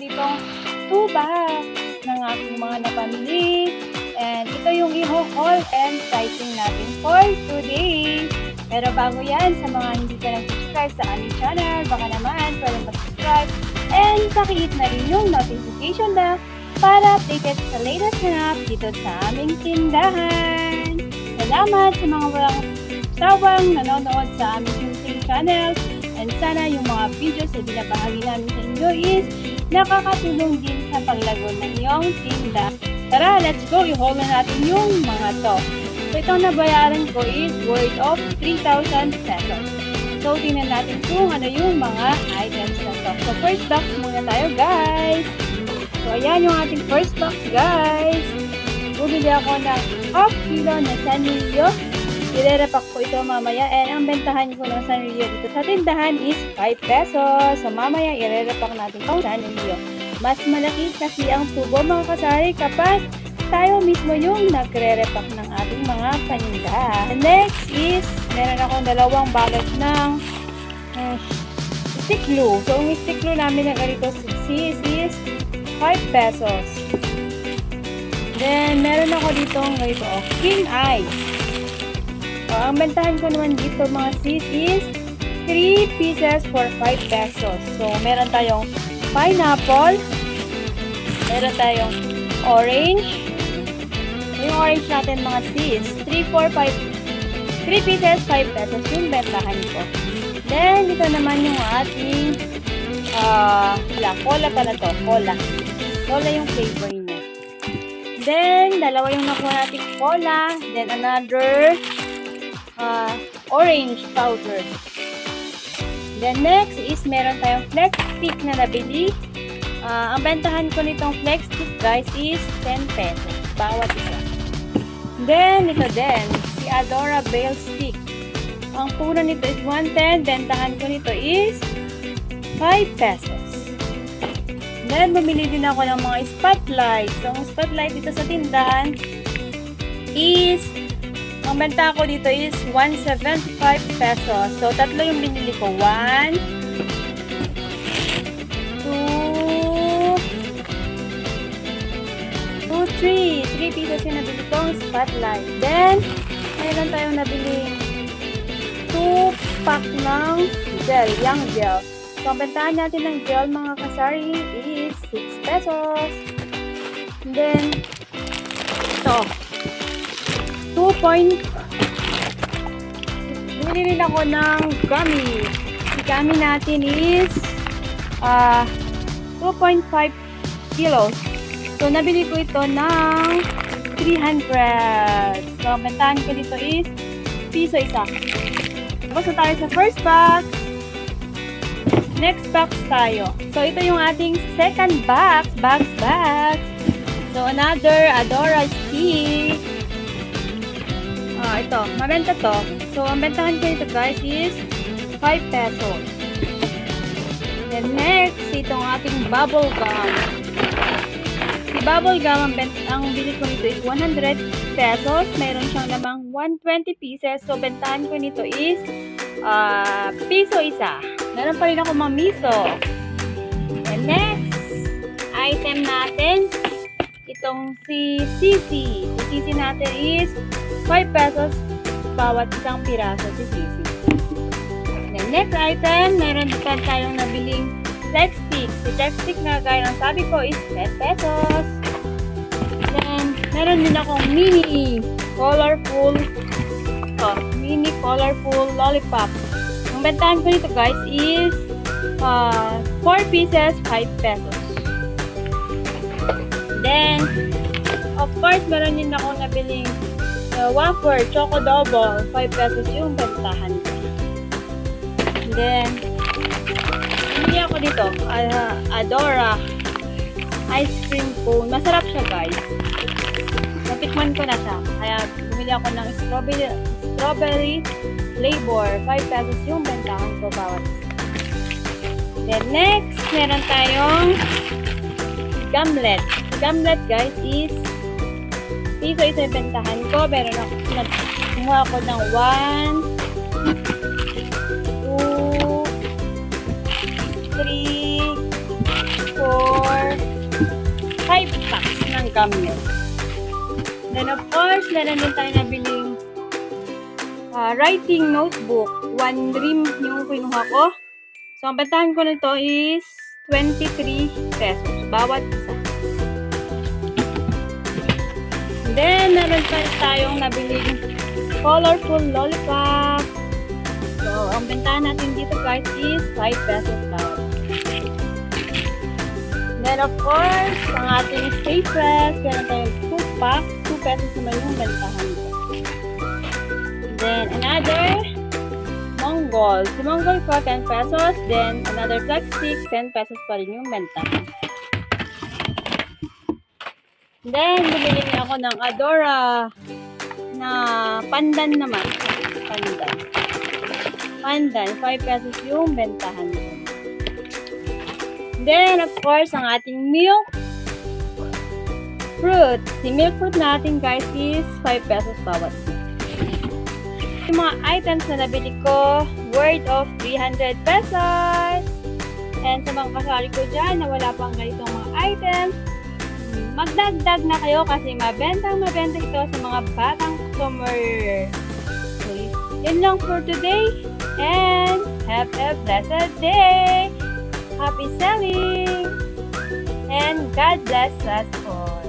ditong 2 bags ng aking mga napamili. And ito yung i-haul and pricing natin for today. Pero bago yan, sa mga hindi ka nag-subscribe sa aming channel, baka naman pwede mag-subscribe and pakihit na rin yung notification bell para updated sa latest hanap dito sa aming tindahan. Salamat sa mga walang sawang nanonood sa aming YouTube channel and sana yung mga videos na binabahagi namin sa inyo is nakakatulong din sa paglago ng iyong tinda. Tara, let's go! I-haul na natin yung mga to. So, itong nabayaran ko is worth of 3,000 pesos. So, tingnan natin kung ano yung mga items na to. So, first box muna tayo, guys. So, ayan yung ating first box, guys. Bumili ako ng half kilo na sanilyo. Irerepack ko ito mamaya. And ang bentahan ko ng sanilyo dito sa tindahan is 5 pesos. So, mamaya irerepack natin itong sanilyo. Mas malaki kasi ang tubo mga kasari kapag tayo mismo yung nagre-repack ng ating mga paninda. Next is, meron akong dalawang balot ng uh, stick glue. So, ang stick glue namin na ganito sis is 5 pesos. Then, meron ako dito ganito, oh, king eye. Ang bentahan ko naman dito mga sis is 3 pieces for 5 pesos. So, meron tayong pineapple, meron tayong orange, yung orange natin mga sis, 3, 4, 5, 3 pieces, 5 pesos yung bentahan ko. Then, ito naman yung ating ah, uh, cola pala to, cola. Cola yung flavor niya. Then, dalawa yung nakuha natin cola. Then, another uh, orange powder. Then, next is meron tayong flex stick na nabili. Ah, ang bentahan ko nitong flex stick guys is 10 pesos. Bawat isa. Then, ito din. Si Adora Bale Stick. Ang puno nito is 110. Bentahan ko nito is 5 pesos. Then, bumili din ako ng mga spotlight. So, ang spotlight dito sa tindahan is ang benta ko dito is 175 pesos. So, tatlo yung binili ko. 1 2 2, 3. 3 pieces yung nabili kong spotlight. Then, mayroon tayong nabili 2 pack ng gel, young gel. So, ang bentahan natin ng gel mga kasari is 6 pesos. And then, ito. 2 point rin ako ng gummy. Yung gummy natin is ah 2.5 kilos. So, nabili ko ito ng 300. So, bentahan ko dito is piso isa. Tapos na tayo sa first box. Next box tayo. So, ito yung ating second box. Box, box. So, another Adora stick. Ah, ito. Mabenta to. So, ang bentahan ko ito guys is 5 pesos. Then next, itong ating bubble gum. Si bubble gum, ang, bent ang bili ko nito is 100 pesos. Meron siyang lamang 120 pieces. So, bentahan ko nito is ah piso isa. Meron pa rin ako mga miso. And next, item natin, itong si Sisi. Si Sisi natin is 5 pesos bawat isang piraso si Sisi. Then next item, meron pa tayong nabiling flex stick. Si flex stick na gaya ng sabi ko is 10 pesos. Then, meron din akong mini colorful oh, mini colorful lollipop. Ang bentahan ko nito guys is uh, 4 pieces, 5 pesos. Then, of course, meron din ako nabiling uh, wafer, choco double, 5 pesos yung bentahan ko. Then, hindi ako dito, uh, Adora ice cream cone. Masarap siya guys. Natikman ko na siya. Kaya bumili ako ng strawberry, strawberry flavor. 5 pesos yung bentahan ko bawat. Then next, meron tayong gumlet. Si gumlet guys is piso isa yung bentahan ko. Meron ako, kumuha ako ng 1, 2, 3, 4, Camille. Then of course, meron din tayo nabiling ah, writing notebook. One dream yung kinuha ko. So, ang bentahan ko nito is 23 pesos. Bawat isa. Then, meron pa tayong nabiling colorful lollipop. So, ang bentahan natin dito guys is 5 pesos isa. Then, of course, ang ating stay fresh, meron tayong 2 pack. 2 pesos naman yung bentahan ko. Then, another Mongol. Si Mongol ko, 10 pesos. Then, another flag stick, 10 pesos pa rin yung bentahan. Then, bumili niya ako ng Adora na pandan naman. Pandan. Pandan, 5 pesos yung bentahan ko. Then, of course, ang ating milk fruit. Si milk fruit natin, guys, is 5 pesos bawat. Yung mga items na nabili ko, worth of 300 pesos. And sa mga kasari ko dyan na wala pang ganitong mga items, magdagdag na kayo kasi mabentang mabenta ito sa mga batang customer. Okay. Yun lang for today. And have a blessed day. Happy selling. And God bless us all.